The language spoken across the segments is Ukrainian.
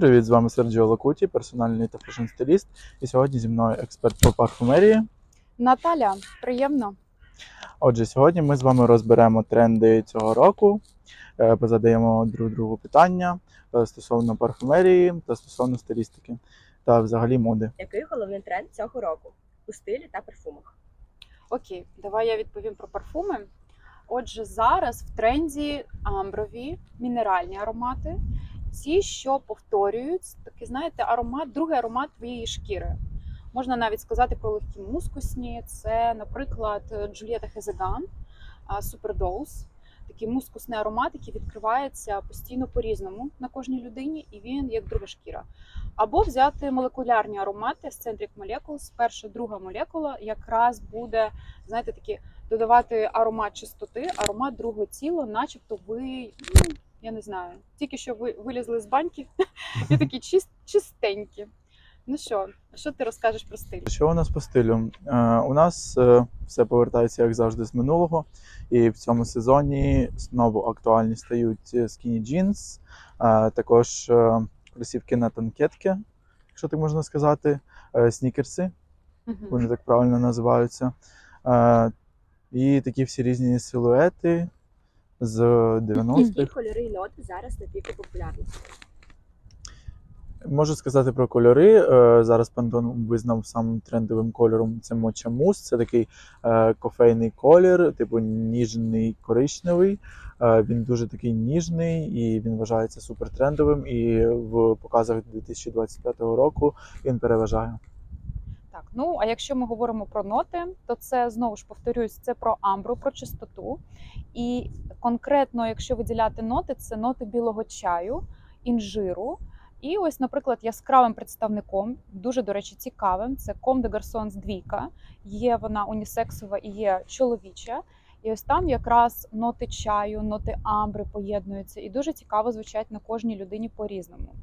Привіт! З вами Серджіо Лакуті, персональний та фешн-стиліст. І сьогодні зі мною експерт по парфумерії. Наталя, приємно. Отже, сьогодні ми з вами розберемо тренди цього року, е, позадаємо друг другу питання е, стосовно парфумерії та стосовно стилістики та взагалі моди. Який головний тренд цього року у стилі та парфумах? Окей, давай я відповім про парфуми. Отже, зараз в тренді амброві мінеральні аромати, ті, що повторюють такий, знаєте, аромат, другий аромат твоєї шкіри. Можна навіть сказати про легкі мускусні. Це, наприклад, Джульєта Хезеган, Супердоуз. Такий мускусний аромат, який відкривається постійно по-різному на кожній людині, і він як друга шкіра. Або взяти молекулярні аромати з Centric Molecules. Перша, друга молекула якраз буде, знаєте, такі додавати аромат чистоти, аромат другого тіла, начебто ви, ну, я не знаю, тільки що ви вилізли з баньки і такі чист, чистенькі. Ну що, що ти розкажеш про стиль? Що у нас по стилю? Е, У нас е, все повертається, як завжди, з минулого. І в цьому сезоні знову актуальні стають skinny jeans, е, також е, кросівки на танкетки, якщо так можна сказати, е, снікерси, Мгм. вони так правильно називаються. Е, І такі всі різні силуети з Які 90-х. кольори і ноти зараз на піку популярності? Можу сказати про кольори. Е, Зараз Pantone визнав самим трендовим кольором це Mocha Mousse. Це такий е, кофейний колір, типу ніжний коричневий. Е, Він дуже такий ніжний і він вважається супертрендовим. І в показах 2025 року він переважає. Так, ну а якщо ми говоримо про ноти, то це знову ж повторюсь, це про амбру, про чистоту. І конкретно, якщо виділяти ноти, це ноти білого чаю, інжиру. І ось, наприклад, яскравим представником, дуже, до речі, цікавим, це Comme de Garçons двійка. Є вона унісексова і є чоловіча. І ось там якраз ноти чаю, ноти амбри поєднуються, і дуже цікаво звучать на кожній людині по-різному.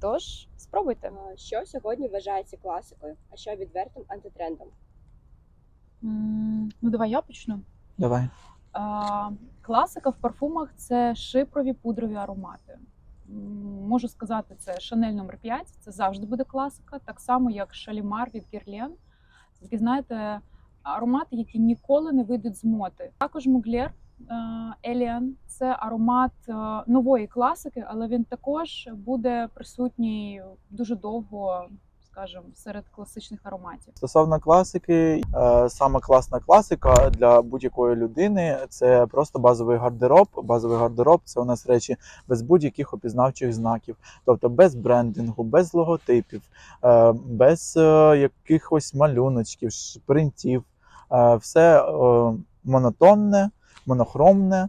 Тож спробуйте. Що сьогодні вважається класикою, а що відвертим антитрендом? М, Ну, давай я почну. Давай. Класика в парфумах це шипрові пудрові аромати. Можу сказати, це Шанель номер 5 це завжди буде класика, так само як Шалімар від Герлен. Такі, знаєте, аромати, які ніколи не вийдуть з моти. Також Муглер Еліан це аромат е, нової класики, але він також буде присутній дуже довго, скажімо, серед класичних ароматів. Стосовно класики, е, сама класна класика для будь-якої людини це просто базовий гардероб. Базовий гардероб це у нас речі без будь-яких опізнавчих знаків, тобто без брендингу, без логотипів, е, без е, якихось малюночків, шпринтів. Е, Все монотонне, монохромне,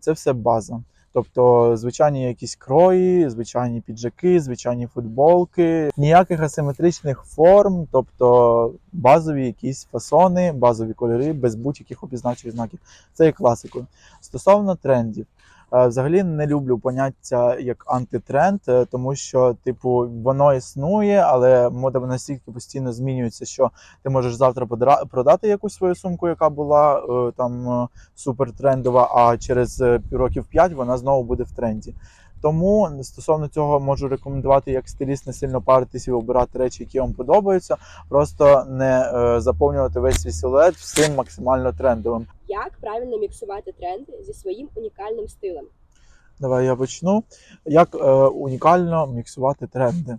це все база. Тобто звичайні якісь крої, звичайні піджаки, звичайні футболки, ніяких асиметричних форм, тобто базові якісь фасони, базові кольори без будь-яких опізнавчих знаків. Це є класикою. Стосовно трендів, взагалі не люблю поняття як антитренд, е, тому що, типу, воно існує, але мода настільки постійно змінюється, що ти можеш завтра продати якусь свою сумку, яка була е, там е, супертрендова, а через років 5 вона знову буде в тренді. Тому стосовно цього можу рекомендувати як стиліст не сильно паритись і обирати речі, які вам подобаються, просто не заповнювати весь свій силует всім максимально трендовим. Як правильно міксувати тренди зі своїм унікальним стилем? Давай я почну. Як е, унікально міксувати тренди?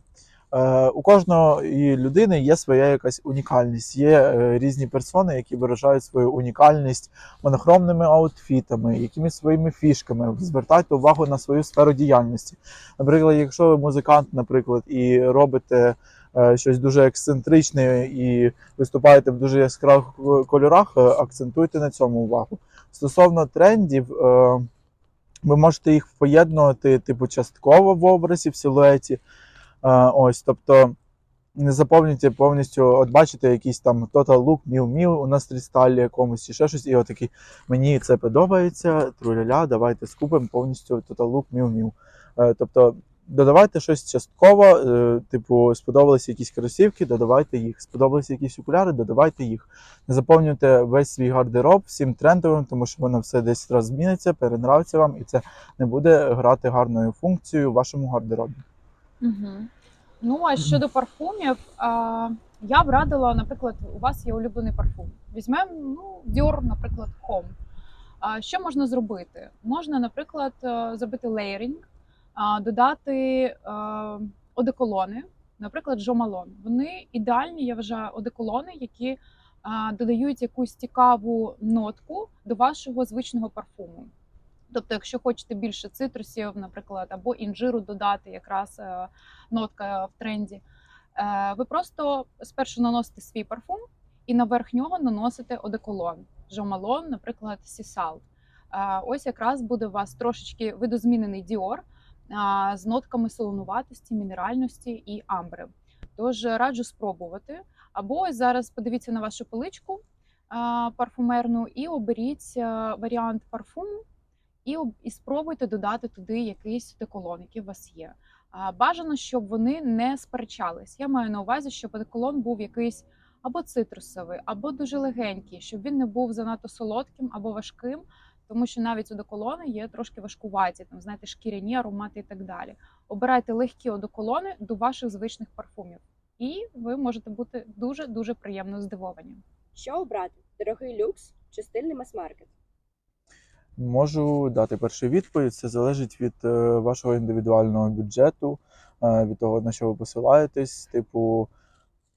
Е, у кожної людини є своя якась унікальність. Є е, різні персони, які виражають свою унікальність монохромними аутфітами, якимись своїми фішками. Звертайте увагу на свою сферу діяльності. Наприклад, якщо ви музикант, наприклад, і робите щось дуже ексцентричне і виступаєте в дуже яскравих кольорах, е, акцентуйте на цьому увагу. Стосовно трендів. Е, ви можете їх поєднувати, типу, частково в образі, в силуеті. Е, ось, тобто не заповнюйте повністю, от бачите, якийсь там Total Look, Miu у нас трісталі якомусь чи ще щось, і отакий, мені це подобається, труляля, давайте скупимо повністю Total Look. Е, тобто додавайте щось частково, е, типу, сподобалися якісь кросівки, додавайте їх. Сподобалися якісь окуляри, додавайте їх. Не заповнюйте весь свій гардероб всім трендовим, тому що воно все десь раз зміниться, перенравиться вам, і це не буде грати гарною функцією в вашому гардеробі. Угу. Ну, а щодо парфумів, а, я б радила, наприклад, у вас є улюблений парфум. Візьмемо ну, Dior, наприклад, Home. А, що можна зробити? Можна, наприклад, е, зробити лейеринг, а, додати е, одеколони, наприклад, Malone. Вони ідеальні, я вважаю, одеколони, які додають якусь цікаву нотку до вашого звичного парфуму. Тобто, якщо хочете більше цитрусів, наприклад, або інжиру додати, якраз е, нотка в тренді, е, ви просто спершу наносите свій парфум і наверх нього наносите одеколон. Жомалон, наприклад, Сісал. Ось якраз буде у вас трошечки видозмінений діор з нотками солонуватості, мінеральності і амбри. Тож раджу спробувати. Або зараз подивіться на вашу поличку парфумерну і оберіть варіант парфуму, і, і спробуйте додати туди якийсь деколон, який у вас є. Бажано, щоб вони не сперечались. Я маю на увазі, щоб деколон був якийсь або цитрусовий, або дуже легенький, щоб він не був занадто солодким або важким, тому що навіть одеколони є трошки важкуваті, там знаєте, шкіряні аромати і так далі. Обирайте легкі одеколони до ваших звичних парфумів, і ви можете бути дуже дуже приємно здивовані. Що обрати? Дорогий люкс чи стильний мас-маркет? Можу дати першу відповідь. Це залежить від е, вашого індивідуального бюджету, е, від того, на що ви посилаєтесь. Типу,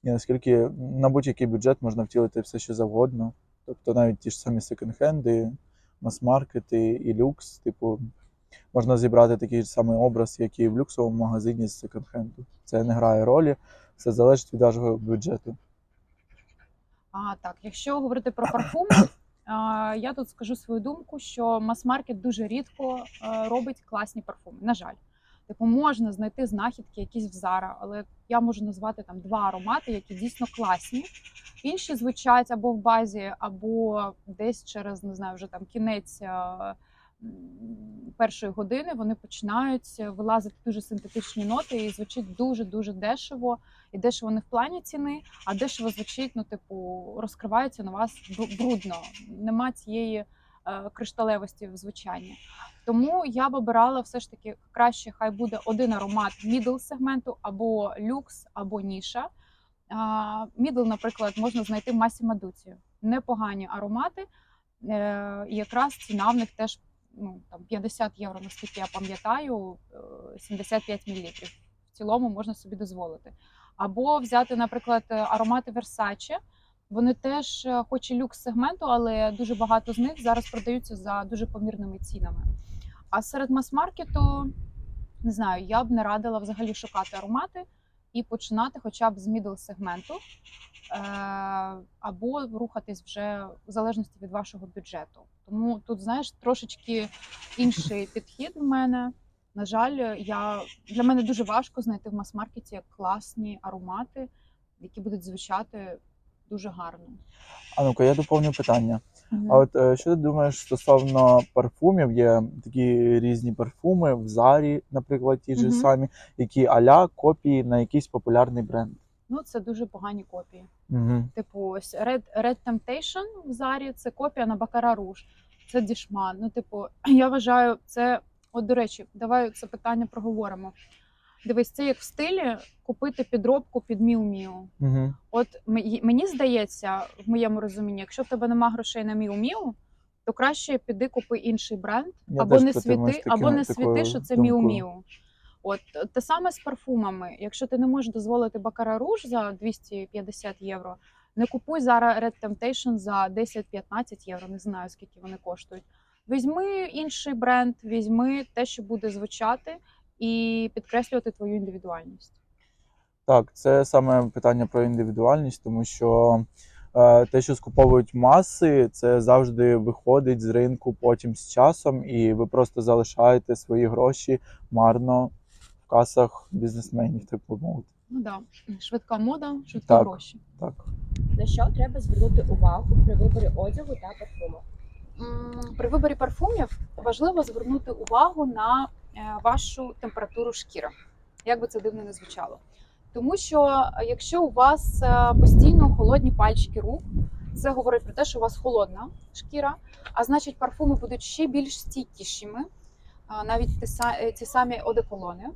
і наскільки на будь-який бюджет можна втілити все, що завгодно. Тобто навіть ті ж самі секонд-хенди, мас-маркети і люкс. Типу, можна зібрати такий ж самий образ, як і в люксовому магазині з секонд-хенду. Це не грає ролі, все залежить від вашого бюджету. А так, якщо говорити про парфуми, я тут скажу свою думку, що мас-маркет дуже рідко е, робить класні парфуми. На жаль, типу можна знайти знахідки якісь в Zara, але я можу назвати там два аромати, які дійсно класні. Інші звучать або в базі, або десь через не знаю, вже там кінець. е, Першої години вони починають вилазити дуже синтетичні ноти і звучить дуже дуже дешево. І дешево не в плані ціни, а дешево звучить, ну, типу, розкривається на вас бр- брудно. Нема цієї е, кришталевості в звучанні. Тому я б обирала все ж таки краще, хай буде один аромат мідл сегменту, або люкс, або ніша. Мідл, наприклад, можна знайти в масі Мадуці. Непогані аромати. Е, і якраз ціна в них теж ну, там 50 євро, наскільки я пам'ятаю, е, 75 мл. В цілому можна собі дозволити. Або взяти, наприклад, е, аромати Versace. Вони теж, е, хоч і люкс сегменту, але дуже багато з них зараз продаються за дуже помірними цінами. А серед мас-маркету, не знаю, я б не радила взагалі шукати аромати і починати хоча б з мідл сегменту, е, або рухатись вже в залежності від вашого бюджету. Тому тут, знаєш, трошечки інший підхід в мене. На жаль, я для мене дуже важко знайти в мас-маркеті класні аромати, які будуть звучати дуже гарно. А ну-ка, я доповню питання. А от е, що ти думаєш стосовно парфумів? Є такі різні парфуми в Зарі, наприклад, ті ж самі, які аля копії на якийсь популярний бренд. Ну, це дуже погані копії. Угу. Типу, ось Red, Red Temptation в Зарі це копія на Бакара Руж. Це дішман. Ну, типу, я вважаю, це. От, до речі, давай це питання проговоримо. Дивись, це як в стилі купити підробку під Міу Міу. Угу. От мені здається, в моєму розумінні, якщо в тебе нема грошей на Міу Міу, то краще піди купи інший бренд, Я або не світи, або не світи, що це думкою. Міу Міу. От те саме з парфумами. Якщо ти не можеш дозволити Бакара Руж за 250 євро, не купуй зараз Red Temptation за 10-15 євро. Не знаю скільки вони коштують. Візьми інший бренд, візьми те, що буде звучати, і підкреслювати твою індивідуальність. Так, це саме питання про індивідуальність, тому що е, те, що скуповують маси, це завжди виходить з ринку потім з часом, і ви просто залишаєте свої гроші марно в касах бізнесменів, так би мовити. Ну да, швидка мода, швидкі Так. гроші. Так. На що треба звернути увагу при виборі одягу та парфуму? При виборі парфумів важливо звернути увагу на вашу температуру шкіри, як би це дивно не звучало. Тому що е, якщо у вас е, постійно холодні пальчики рук, це говорить про те, що у вас холодна шкіра, а значить парфуми будуть ще більш стійкішими, навіть ті, е, самі одеколони.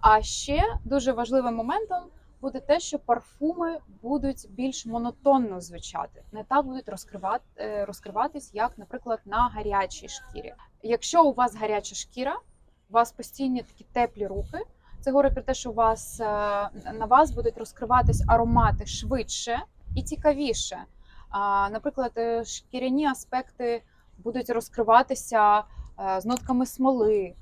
А ще дуже важливим моментом буде те, що парфуми будуть більш монотонно звучати, не так будуть розкривати, е, розкриватись, як, наприклад, на гарячій шкірі. Якщо у вас гаряча шкіра, вас постійні такі теплі руки. Це говорить про те, що у вас е, на вас будуть розкриватись аромати швидше і цікавіше. Наприклад, е, шкіряні аспекти будуть розкриватися е, з нотками смоли,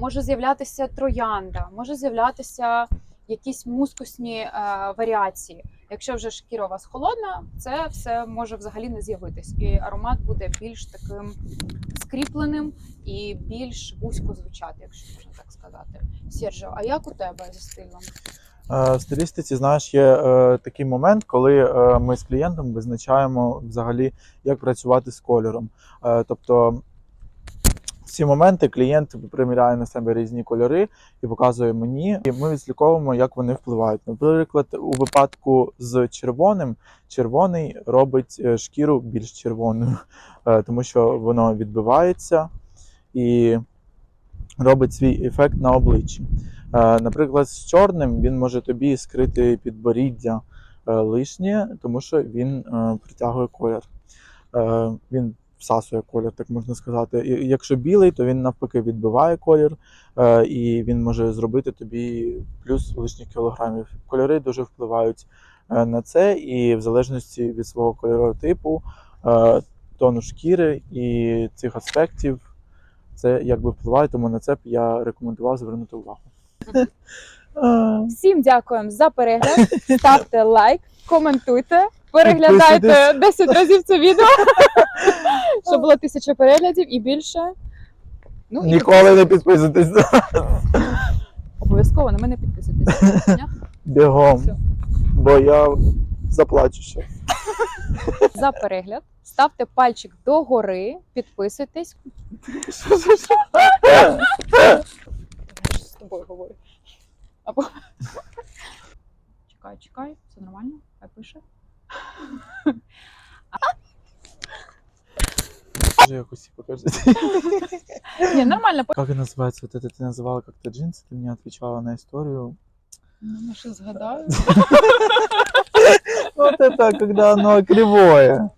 може з'являтися троянда, може з'являтися якісь мускусні варіації. Якщо вже шкіра у вас холодна, це все може взагалі не з'явитись, і аромат буде більш таким скріпленим і більш вузько звучати, якщо можна так сказати. Сержо, а як у тебе зі стилем? Е, В стилістиці, знаєш, є е, такий момент, коли е, ми з клієнтом визначаємо взагалі, як працювати з кольором. Е, тобто ці моменти клієнт приміряє на себе різні кольори і показує мені, і ми відслідковуємо, як вони впливають. Наприклад, у випадку з червоним, червоний робить е, шкіру більш червоною, е, тому що воно відбивається і робить свій ефект на обличчі. Е, Наприклад, з чорним він може тобі скрити підборіддя лишнє, тому що він притягує колір. Він всасує колір, так можна сказати. І Якщо білий, то він навпаки відбиває колір, е, і він може зробити тобі плюс лишніх кілограмів. Кольори дуже впливають е, на це, і в залежності від свого кольорового типу, е, тону шкіри і цих аспектів, це якби впливає, тому на це б я рекомендував звернути увагу. Всім дякуємо за перегляд. Ставте лайк, коментуйте, переглядайте 10 разів це відео, щоб було тисяча переглядів і більше. Ну і Ніколи не підписуйтесь. обов'язково на мене підписуйтесь. Бігом, Все. бо я заплачу ще. За перегляд. Ставте пальчик догори, підписуйтесь. Я ж з тобою говорю. Або... Чекай, чекай, все нормально, хай пише. Покажи якусь, покажи. Ні, нормально, Как это называется? Вот это ты называла как-то джинсы, ты мне отвечала на историю. Ну, ще згадаю. Вот это, когда оно кривое.